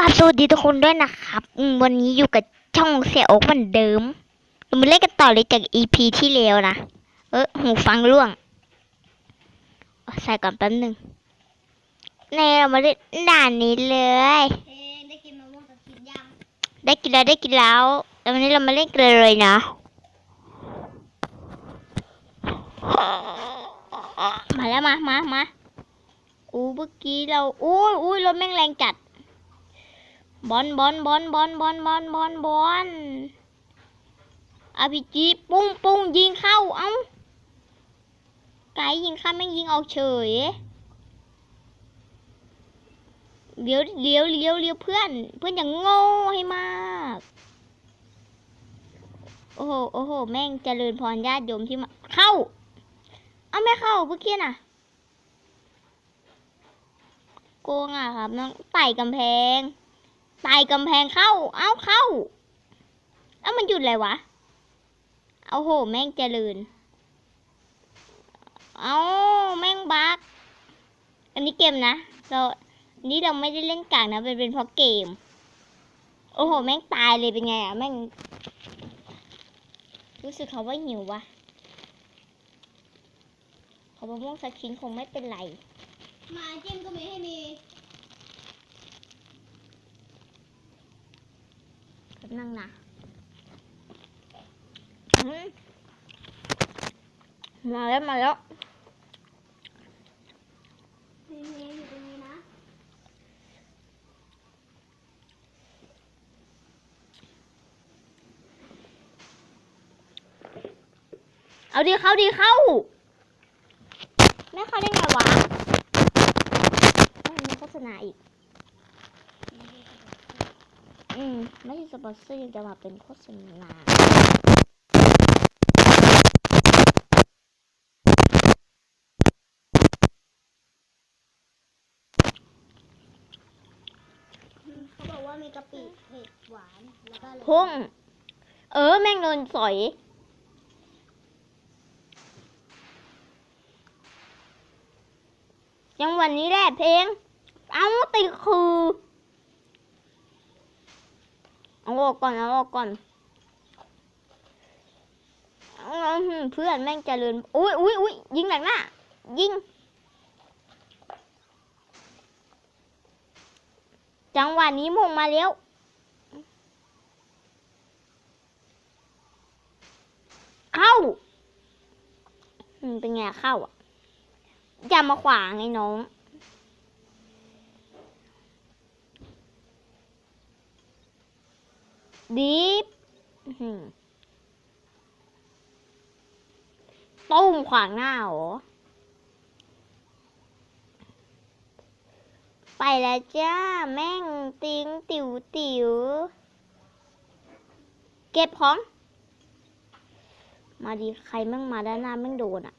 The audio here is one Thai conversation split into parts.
ราบสวัสดีทุกคนด้วยนะครับอืมวันนี้อยู่กับช่องเสียโอ๊กเหมือนเดิมเรามาเล่นกันต่อเลยจาก EP ที่แล้วนะ เออหูฟังร่วงเอาใส่ก่อนแป๊บหนึ่งในเรามาเล่นด่านนี้เลยเอ๊ะได้กินมะม่วงกับกินยังได้กินแล้วได้กินแล้วแล้ววันนี้เรามาเล่นกันเลยนะมาแล้วมามามาอู้เมื่อกี้เราอู้ยอู้ยรถแม่งแรงจัด บอลบอลบอลบอลบอลบอลบอลบอลอาพีจีปุ้งปุ้งยิงเข้าเอ้าไก่ยิงเข้าไม่ยิงออกเฉยเลี้ยวเลี้ยวเลี้ยวเลี้ยวเพื่อน เพื่อนอย่างโง่ให้มาก โอ้โหโอ้โหแม่งเจริญพรญาติโยมที่มาเข้า เอาไม่เข้าเมื่อกี้น่ะโกงอะครับน้องไต่กำแพง ไต่กำแพงเข้า เอ้าเข้า เอ้ามันหยุดอะไรวะ เอาโห แม่งเจริญ เอาแม่งบักอันนี้เกมนะ เราอันนี้เราไม่ได้เล่นกากนะเป็นเป็นเพราะเกม โอ้โห แม่งตายเลยเป็นไงอะแม่ง รู้สึกเขาว่าหิววะเขาบอกม่วงสักชิ้นคงไม่เป็นไร มาจิ้มก็ไม่ให้มี แป๊บ นึงนะอืมมาแล้วมาแล้วมีเมย์อยู่ตรงนี้นะเอาดีเข้าดีเข้าไม่เข้าได้ไงวะเอ้ยมีโฆษณาอีก อืม ไม่ใช่ สปอนเซอร์ยังจะมาเป็นโฆษณาเขาบอกว่ามีกะปิเผ็ดหวานแล้วก็อะไรพุ่ง เออ แม่งโดนสอย ยังวันนี้แหละเพลง เอาติดคือ เอาออกก่อนเอาออกก่อนเพื่อนแม่งเจริญอุ้ยอุ้ยอุ้ยยิงหนักหน้ายิง จังหวะนี้มงมาแล้วเข้าเป็นไงเข้าอะอย่ามาขวางไอ้น้อง ดีบอื้อหือตุ้มขวางหน้าเหรอไปแล้วจ้า แม่งติงติ๋วติ๋ว เก็บของ มาดีใครแม่งมาด้านหน้าแม่งโดนอะ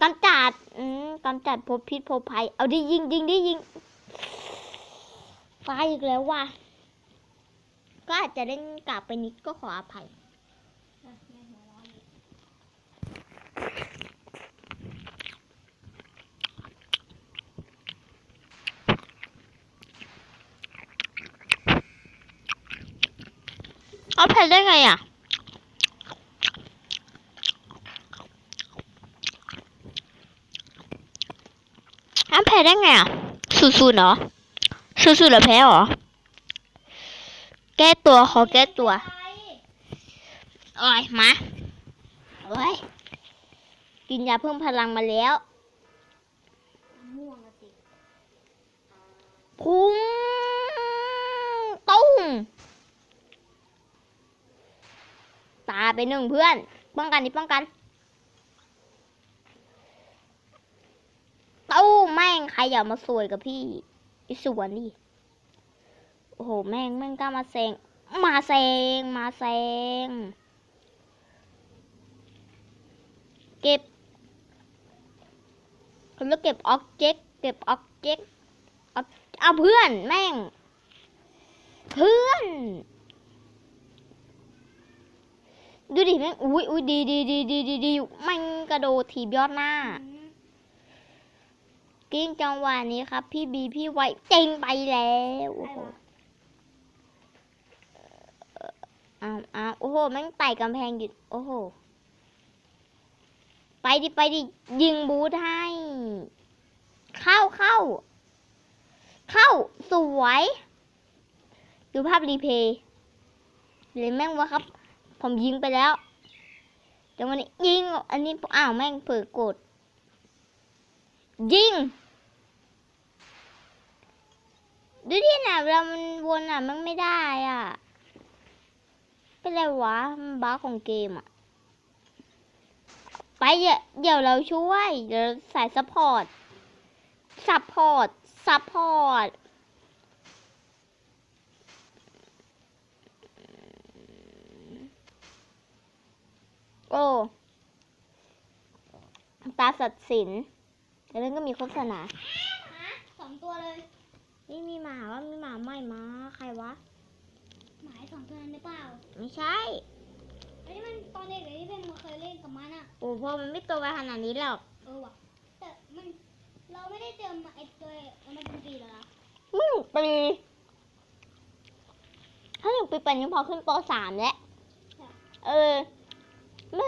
กำจัด อืมกำจัดพบพิษพบภัย เอาดิยิงยิงดิยิง ตาอีกแล้วว่ะ ก็อาจจะเล่นกลับไปนิดก็ขออภัย เอาแผ่นได้ไงอะเอาแพ้ได้ไงอะสูสูเหรอ สูสูเหรอแพ้เหรอ แก้ตัวขอแก้ตัวโอ้ยมาโอ้ยกินยาเพิ่มพลังมาแล้วม่วงอะสิพุ่งตุ้มตาไปหนึ่งเพื่อน ป้องกันดิป้องกันตู้แม่งใครอย่ามาสวยกับพี่ ไอสวนดิโอ้โห แม่งแม่งกล้ามาแซง มาแซง มาแซง เก็บคุณต้องเก็บออบเจกเก็บออบเจกเอาเพื่อนแม่ง เพื่อน ดูดิแม่ง อุ้ยอุ้ยดีดีดีดีดีดีแม่งกระโดดถีบยอดหน้า กิ้งจังหวะนี้ครับ พี่บีพี่ไวจริงไปแล้วโอ้โหอ้าวอ้าวโอ้โหแม่งไต่กำแพงอยู่โอ้โห ไปดิไปดิยิงบูทให้ เข้าเข้า เข้าสวย ดูภาพรีเพย์เลยแม่งวะครับ ผมยิงไปแล้วจังหวะนี้ยิง อันนี้อ้าวแม่งเผลอกด ยิงดูดิน่ะเวลามันวนอะ มันไม่ได้อะ เป็นไรวะ มันบ้าของเกมอะ ไปเดี๋ยวเดี๋ยวเราช่วย เดี๋ยวเราใส่ซัพพอร์ต ซัพพอร์ต ซัพพอร์ต โอ้ ตาสัตว์สิน แต่เรื่องก็มีโฆษณาฮะสองตัวเลย นี่มีหมาว่ามีหมาใหม่มาใครวะ หมายสองตัวนั้นหรือเปล่า ไม่ใช่ไอ้นี่มันตอนเด็กเลยที่เป็นมาเคยเล่นกับมันอะโอ้พ่อมันไม่โตไปขนาดนี้หรอก เออว่ะแต่มันเราไม่ได้เจอมาไอ้ตัวมันเป็นปีแล้วนะหนึ่งปีถ้าหนึ่งปีปันยังพอขึ้นปสามแล้ว เออไม่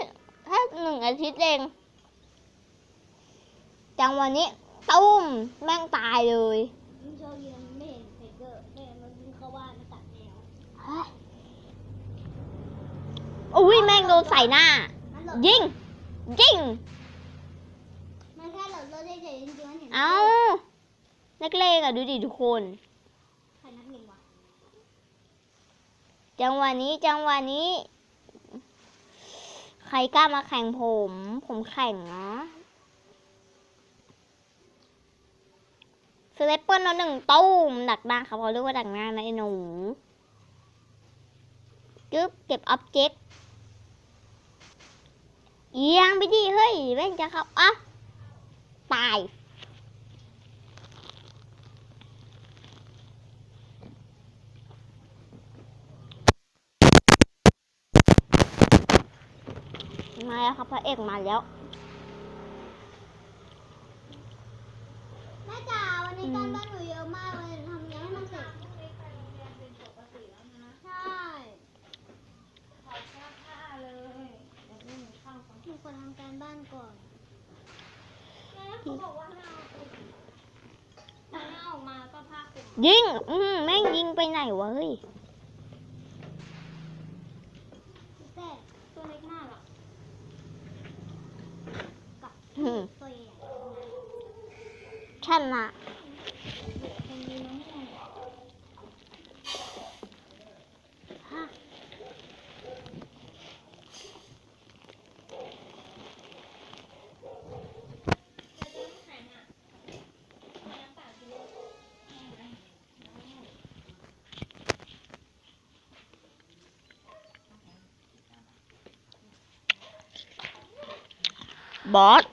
ถ้าหนึ่งอาทิตย์เอง จังวันนี้ตุ้มแม่งตายเลยมันโชคดีนะมันไม่เห็นเฟเกอร์ไม่เห็นมันวิ่งเข้าบ้านมันตัดแนวเฮ้ยอุ้ยแม่งโดนใส่หน้า มันหลบยิง ยิง มันแค่หลบรถเฉยๆจริงๆมันเห็นเอานักเลงอะดูดิทุกคน ใครนักเลงวะจังหวะนี้จังหวะนี้ ใครกล้ามาแข่งผม ผมแข่งนะ สเลปเปิลนหนึ่งตู้มดักหน้าครับเขาเรียกว่าดักหน้านะไอ้หนูกึบเก็บอ็อบเจกต์เอียงไปดิเฮ้ยแม่งจะเข้าอะตายมาแล้วครับพระเอกมาแล้ว แม่จ๋าวันนี้การบ้านหนูเยอะมากเลยทำยังให้มันเสร็จใช่หนูขอทำการบ้านก่อนเขาบอกว่าให้เอาให้ออกมาก็ภาคเป็ นยิง อืมแม่งยิงไปไหนวะเฮ้ยแต่ตัวเล็กมากอะกับอืมตัวใหญ่ฉันนะ คนนี้น้องไม่ได้ ฮะ บอส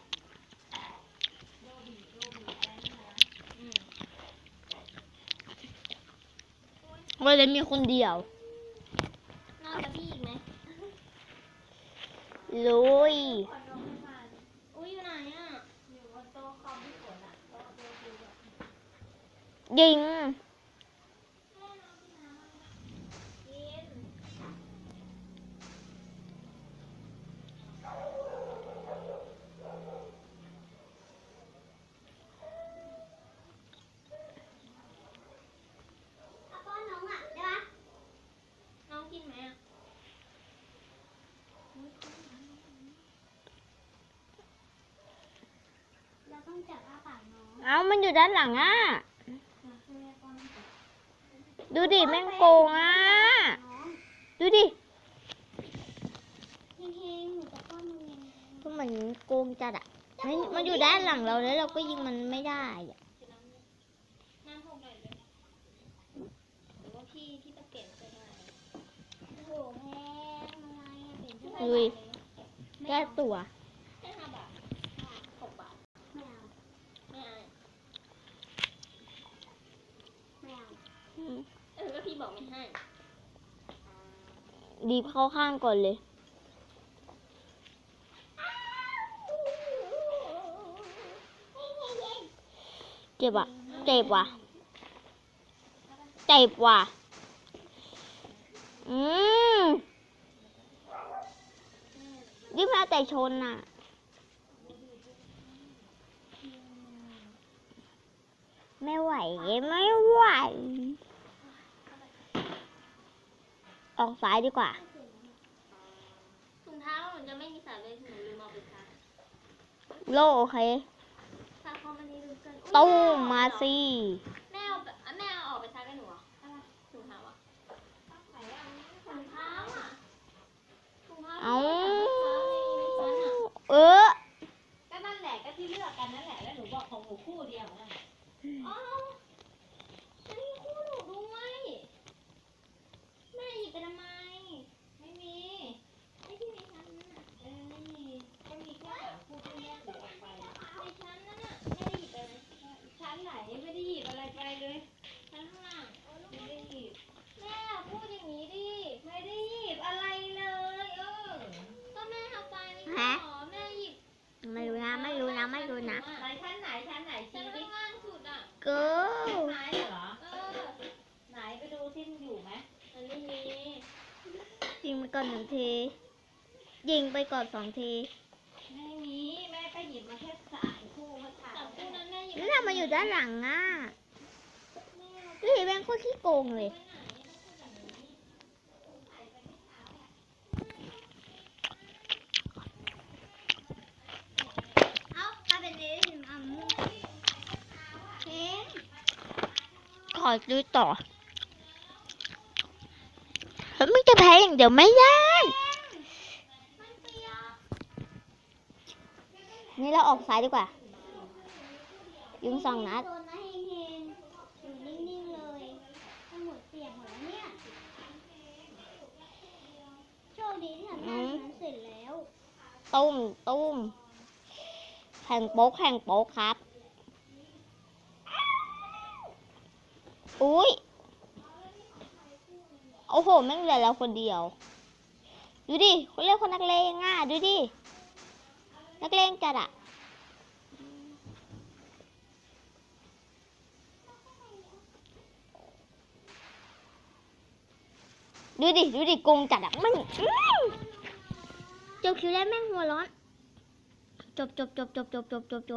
วันนี้มีคนเดียวน่าจะพี่อีกไหมลุยอุ้ยอยู่ไหนอะยิงเอาป้อนน้องอะได้ปะน้องกินไหมอะ เราต้อง จับอ้าปากน้องเอามันอยู่ด้านหลังอะมาช่วยแม่ป้อนดูดิแม่งโกงอะน้องดูดิเฮงๆหนูจะป้อนมึงเองก็เหมือนโกงจัดอะมันมันอยู่ด้านหลังเราแล้วเราก็ยิงมันไม่ได้อะน้ำหกหน่อยเลยหรือว่าพี่ที่ตะเกียบก็ได้โอ้โหแพงอะไรอะเป็นเท่าไหร่ลุยไม่แก้เอาตัว แค่ห้าบาทหกบาท ไม่เอา ไม่เอา ไม่เอา เออก็พี่บอกไม่ให้ ดีบเข้าข้างก่อนเลย เจ็บอะ เจ็บว่ะ เจ็บว่ะ อืมยิ่งแล้วแต่ชนน่ะไม่ไหว ไม่ไหว ออกซ้ายดีกว่าถุงเท้าหนูจะไม่มีสายเลยหนูลืมเอาไปซักโลโอเคซักเพราะมันนี่ลืมเกินอุ๊ยตู้แอมาสิแม่เอาไปอะแม่เอาออกไปซักให้หนูเหรออะไรถุงเท้าอะถุงเท้าอะถุงเท้าเอาที่หนูซักในชั้นอะเออก็นั่นแหละก็ที่เลือกกันนั่นแหละแล้วหนูบอกของหนูคู่เดียวนั่นแหละอ๋อฉันมีคู่หนูด้วยแม่หยิบไปทำไม ไม่มี ไอ้ที่ในชั้นนั่นน่ะ เออไม่มีก็มีแค่สามคู่ที่แม่ถือออกไป ในชั้นนั่นน่ะแม่ได้หยิบไปไหม ชั้นไหนไม่ได้หยิบอะไรไปเลย ชั้นข้างล่าง ไม่ได้หยิบ แม่พูดอย่างนี้ดิ ไม่ได้หยิบอะไรเลยเออ ก็แม่ทำไปไม่ใช่หรอแม่หยิบ ไม่รู้นะ ไม่รู้นะ ไม่รู้นะ ไหนชั้นไหนชั้นไหน ชั้ ชี้ น ดิ ข้างล่างสุดอะ เกิล ไหนเหรอ เออ ไหนไปดูที่มันอยู่ไหม มันไม่มี ยิงไปก่อนหนึ่ง ที ยิงไปก่อนสองทีไม่มีแม่ก็หยิบมาแค่สามคู่มาถ่ายแต่คู่นั้นแม่หยิบนี่น่ะมาอยู่ด้านหลังอะดูดิแม่งโคตรขี้โกงเลยเอ้าถ้าเป็นนี้ถึงอะมึงเค้งขอดูต่อแล้วมึงจะแพ้อย่างเดียวไม่ได้ มันเปียก นี่เราออกซ้ายดีกว่า ยิงสองนัด โดนนะเฮงเฮงอยู่นิ่งๆเลยทั้งหมดเปียกหมดแล้วเนี่ยโชคดีที่ทำงานนั้นเสร็จแล้ว ตุ้มตุ้มแข่งโป๊กแข่งโป๊กครับ อุ้ยโอ้โหแม่งเหลือเราคนเดียว ดูดิเขาเรียกคนนักเลงอะ ดูดิ นักเลงจัดอะดูดิ ดูดิโกงจัดอะมันจบคิวแล้วแม่งหัวร้อน จบจบจบจบจบจบจบจบ